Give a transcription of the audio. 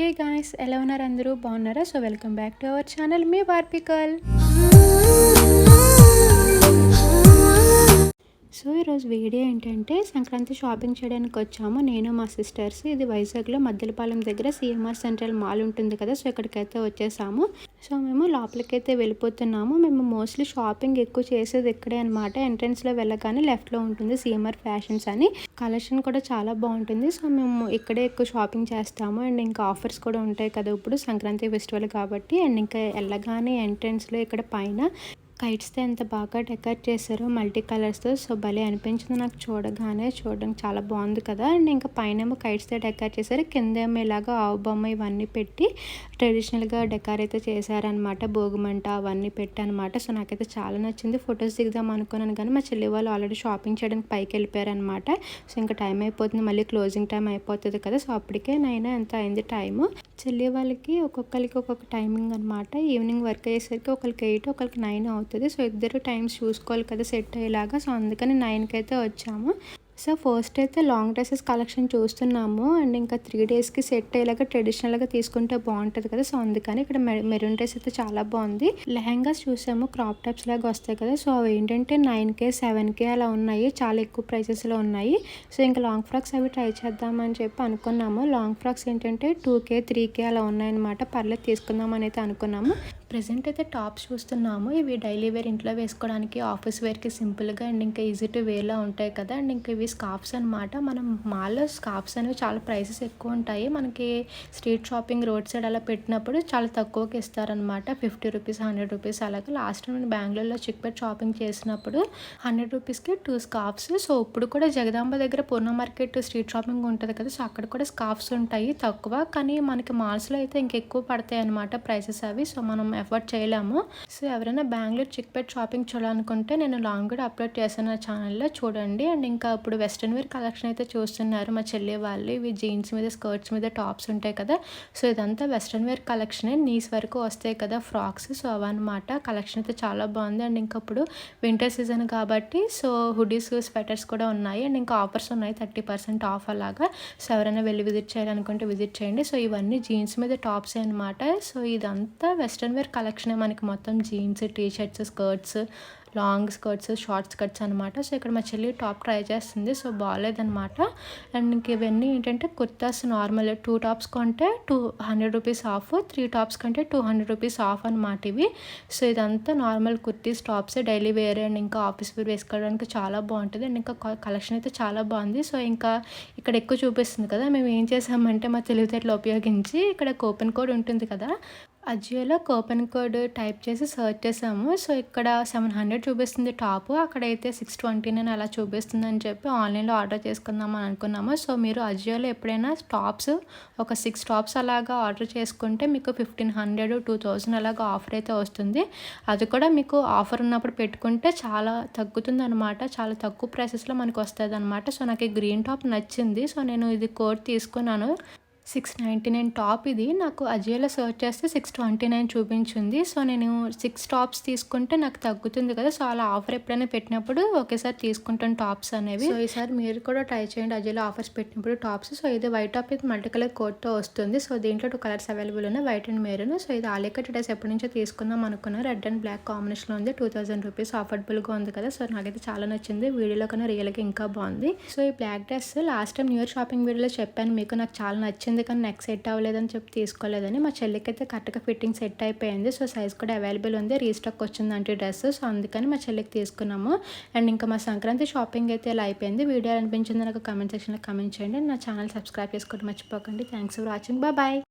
Hey guys ఎలా ఉన్నారు అందరూ? బాగున్నారా? So welcome back to our channel మీ బార్పికల్ ఈరోజు వీడియో ఏంటంటే సంక్రాంతి షాపింగ్ చేయడానికి వచ్చాము. నేను మా సిస్టర్స్ ఇది వైజాగ్లో మద్దెలపాలెం దగ్గర సిఎంఆర్ సెంట్రల్ మాల్ ఉంటుంది కదా సో ఇక్కడికైతే వచ్చేసాము. సో మేము లోపలికైతే వెళ్ళిపోతున్నాము. మేము మోస్ట్లీ షాపింగ్ ఎక్కువ చేసేది ఇక్కడే అనమాట ఎంట్రన్స్లో వెళ్ళగానే లెఫ్ట్లో ఉంటుంది సిఎంఆర్ ఫ్యాషన్స్ అని. కలెక్షన్ కూడా చాలా బాగుంటుంది. సో మేము ఇక్కడే ఎక్కువ షాపింగ్ చేస్తాము. అండ్ ఇంకా ఆఫర్స్ కూడా ఉంటాయి కదా ఇప్పుడు సంక్రాంతి ఫెస్టివల్ కాబట్టి. అండ్ ఇంకా వెళ్ళగానే ఎంట్రన్స్లో ఇక్కడ పైన కైట్స్తో ఎంత బాగా డెకరేట్ చేశారో మల్టీ కలర్స్తో సో భలే అనిపించింది నాకు చూడగానే. చూడడానికి చాలా బాగుంది కదా. అండ్ ఇంకా పైన ఏమో కైట్స్తో డెకరేట్ చేశారు. కింద ఏమో ఇలాగా ఆవు బొమ్మ ఇవన్నీ పెట్టి ట్రెడిషనల్గా డెకర్ అయితే చేశారనమాట భోగిమంట అవన్నీ పెట్టానమాట సో నాకైతే చాలా నచ్చింది. ఫొటోస్ దిగుదాం అనుకున్నాను కానీ మా చెల్లి వాళ్ళు ఆల్రెడీ షాపింగ్ చేయడానికి పైకి వెళ్ళిపోయారనమాట సో ఇంకా టైం అయిపోతుంది. మళ్ళీ క్లోజింగ్ టైం అయిపోతుంది కదా. సో అప్పటికే నైనా ఎంత అయింది టైము. చెల్లి వాళ్ళకి ఒక్కొక్కరికి ఒక్కొక్క టైమింగ్ అనమాట ఈవినింగ్ వర్క్ అయ్యేసరికి ఒకరికి ఎయిట్ ఒకరికి నైన్ అవుతుంది. సో ఇద్దరు టైమ్స్ చూసుకోవాలి కదా సెట్ అయ్యేలాగా. సో అందుకని నైన్కి అయితే వచ్చాము. సో ఫస్ట్ అయితే లాంగ్ డ్రెస్సెస్ కలెక్షన్ చూస్తున్నాము. అండ్ ఇంకా త్రీ డేస్కి సెట్ అయ్యేలాగా ట్రెడిషనల్గా తీసుకుంటే బాగుంటుంది కదా. సో అందుకని ఇక్కడ మెరూన్ డ్రెస్ అయితే చాలా బాగుంది. లెహంగాస్ చూసాము క్రాప్ టాప్స్ లాగా వస్తాయి కదా. సో అవి ఏంటంటే నైన్ కే సెవెన్ కే అలా ఉన్నాయి. చాలా ఎక్కువ ప్రైసెస్లో ఉన్నాయి. సో ఇంకా లాంగ్ ఫ్రాక్స్ అవి ట్రై చేద్దామని చెప్పి అనుకున్నాము. లాంగ్ ఫ్రాక్స్ ఏంటంటే టూ కే త్రీ కే అలా ఉన్నాయన్నమాట. పర్లేదు తీసుకుందామని అయితే అనుకున్నాము. ప్రజెంట్ అయితే టాప్స్ చూస్తున్నాము. ఇవి డైలీ వేర్ ఇంట్లో వేసుకోవడానికి ఆఫీస్ వేర్కి సింపుల్గా అండ్ ఇంకా ఈజీ టు వేర్లా ఉంటాయి కదా. అండ్ ఇంకా ఇవి స్కార్ఫ్స్ అనమాట మనం మాల్లో స్కార్ఫ్స్ అనేవి చాలా ప్రైసెస్ ఎక్కువ ఉంటాయి. మనకి స్ట్రీట్ షాపింగ్ రోడ్ సైడ్ అలా పెట్టినప్పుడు చాలా తక్కువకి ఇస్తారనమాట ఫిఫ్టీ రూపీస్ హండ్రెడ్ రూపీస్ అలాగే. లాస్ట్ నేను బెంగళూరులో చిక్పేట్ షాపింగ్ చేసినప్పుడు హండ్రెడ్ రూపీస్కి టూ స్కార్ఫ్స్ సో ఇప్పుడు కూడా జగదాంబ దగ్గర పూర్ణ మార్కెట్ స్ట్రీట్ షాపింగ్ ఉంటుంది కదా. సో అక్కడ కూడా స్కార్ఫ్స్ ఉంటాయి తక్కువ. కానీ మనకి మాల్స్లో అయితే ఇంకెక్కువ పడతాయి అనమాట ప్రైసెస్ అవి. సో మనం ఎఫర్ట్ చేయలేము. సో ఎవరైనా బెంగళూరు చిక్పేట్ షాపింగ్ చూడాలనుకుంటే నేను లాంగ్ కూడా అప్లోడ్ చేశాను నా ఛానల్లో. చూడండి. అండ్ ఇంకా ఇప్పుడు వెస్ట్రన్ వేర్ కలెక్షన్ అయితే చూస్తున్నారు. మా చెల్లి వాళ్ళు ఇవి జీన్స్ మీద స్కర్ట్స్ మీద టాప్స్ ఉంటాయి కదా. సో ఇదంతా వెస్ట్రన్ వేర్ కలెక్షనే. నీస్ వరకు వస్తాయి కదా ఫ్రాక్స్. సో అవన్నమాట. కలెక్షన్ అయితే చాలా బాగుంది. అండ్ ఇంకా ఇప్పుడు వింటర్ సీజన్ కాబట్టి సో హుడీస్ స్వెటర్స్ కూడా ఉన్నాయి. అండ్ ఇంకా ఆఫర్స్ ఉన్నాయి. థర్టీ పర్సెంట్ ఆఫ్ అలాగా. సో ఎవరైనా వెళ్ళి విజిట్ చేయాలనుకుంటే విజిట్ చేయండి. సో ఇవన్నీ జీన్స్ మీద టాప్స్ అనమాట సో ఇదంతా వెస్ట్రన్ వేర్ కలెక్షనే మనకి మొత్తం jeans T shirts skirts long skirts short skirts అనమాట సో ఇక్కడ మా చెల్లి టాప్ ట్రై చేస్తుంది. సో బాగాలేదనమాట అండ్ ఇంక ఇవన్నీ ఏంటంటే కుర్తాస్ నార్మల్ టూ టాప్స్ కొంటే two hundred rupees off three tops కంటే టూ హండ్రెడ్ రూపీస్ ఆఫ్ అనమాట ఇవి. సో ఇదంతా normal kurtis tops daily wear and ఇంకా ఆఫీస్ వేర్ వేసుకోవడానికి చాలా బాగుంటుంది. అండ్ ఇంకా కలెక్షన్ అయితే చాలా బాగుంది. సో ఇంకా ఇక్కడ ఎక్కువ చూపిస్తుంది కదా. మేము ఏం చేసామంటే మా తెలివితేటలు ఉపయోగించి ఇక్కడ కూపన్ కోడ్ ఉంటుంది కదా. అజియోలో కూపన్ కోడ్ టైప్ చేసి సర్చ్ చేసాము. సో ఇక్కడ సెవెన్ హండ్రెడ్ చూపిస్తుంది టాప్. అక్కడైతే సిక్స్ ట్వంటీ నైన్ అలా చూపిస్తుంది అని చెప్పి ఆన్లైన్లో ఆర్డర్ చేసుకుందాం అని అనుకున్నాము. సో మీరు అజియోలో ఎప్పుడైనా టాప్స్ ఒక సిక్స్ టాప్స్ అలాగా ఆర్డర్ చేసుకుంటే మీకు ఫిఫ్టీన్ హండ్రెడ్ టూ థౌజండ్ అలాగా ఆఫర్ అయితే వస్తుంది. అది కూడా మీకు ఆఫర్ ఉన్నప్పుడు పెట్టుకుంటే చాలా తగ్గుతుంది అనమాట చాలా తక్కువ ప్రైసెస్లో మనకు వస్తుంది అనమాట సో నాకు ఈ గ్రీన్ టాప్ నచ్చింది. సో నేను ఇది కోడ్ తీసుకున్నాను. సిక్స్ నైంటీ నైన్ టాప్ ఇది. నాకు అజియోలో సర్చ్ చేస్తే సిక్స్ ట్వంటీ నైన్ చూపించింది. సో నేను సిక్స్ టాప్స్ తీసుకుంటే నాకు తగ్గుతుంది కదా. సో అలా ఆఫర్ ఎప్పుడైనా పెట్టినప్పుడు ఒకేసారి తీసుకుంటాను టాప్స్ అనేవి. సో ఈసారి మీరు కూడా ట్రై చేయండి అజియోలో ఆఫర్స్ పెట్టినప్పుడు టాప్స్. సో ఇది వైట్ టాప్ ఇది మల్టీ కలర్ కోట్తో వస్తుంది. సో దీంట్లో టూ కలర్స్ అవైలబుల్ ఉన్నాయి. White and maroon. సో ఇది ఆలికట్ డ్రెస్ ఎప్పటి నుంచో తీసుకుందాం అనుకున్నా రెడ్ అండ్ బ్లాక్ కాంబినేషన్లో ఉంది. టూ థౌసండ్ రూపీస్ అఫర్డబుల్గా ఉంది కదా. సో నాకైతే చాలా నచ్చింది. వీడియోలో కన్నా రియల్గా ఇంకా బాగుంది. సో ఈ black dress last time new year shopping వీడియోలో చెప్పాను. మీకు నాకు చాలా నచ్చింది కానీ నెక్ సెట్ అవ్వలేదని చెప్పి తీసుకోలేదని మా చెల్లికి అయితే కరెక్ట్గా ఫిట్టింగ్ సెట్ అయిపోయింది. సో సైజ్ కూడా అవైలబుల్ ఉంది. రీస్టాక్ వచ్చిందంటే డ్రెస్ సో అందుకని మా చెల్లికి తీసుకున్నాము. అండ్ ఇంకా మా సంక్రాంతి షాపింగ్ అయితే ఇలా అయిపోయింది. వీడియో అనిపించింది నాకు కమెంట్ సెక్షన్లో కమెంట్ చేయండి. నా ఛానల్ సబ్స్క్రైబ్ చేసుకోవడం మర్చిపోకండి. Thanks for watching bye